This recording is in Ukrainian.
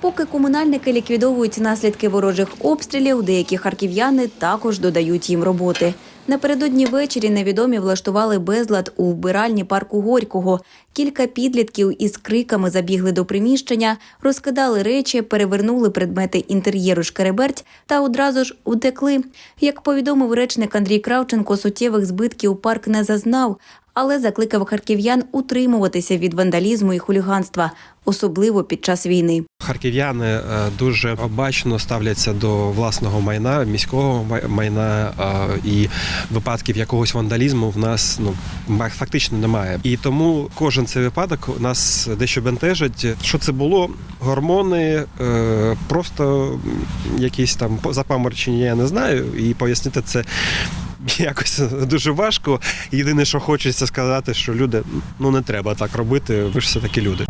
Поки комунальники ліквідовують наслідки ворожих обстрілів, деякі харків'яни також додають їм роботи. Напередодні ввечері невідомі влаштували безлад у вбиральні парку Горького. Кілька підлітків із криками забігли до приміщення, розкидали речі, перевернули предмети інтер'єру шкереберть та одразу ж утекли. Як повідомив речник Андрій Кравченко, суттєвих збитків парк не зазнав, але закликав харків'ян утримуватися від вандалізму і хуліганства, особливо під час війни. Харків'яни е, дуже обачно ставляться до власного майна, міського майна і випадків якогось вандалізму в нас ну фактично немає. І тому кожен цей випадок нас дещо бентежить. Що це було? Гормони, е, просто якісь там запаморчення, я не знаю, і пояснити це. Якось дуже важко. Єдине, що хочеться сказати, що люди ну не треба так робити. Ви ж все таки люди.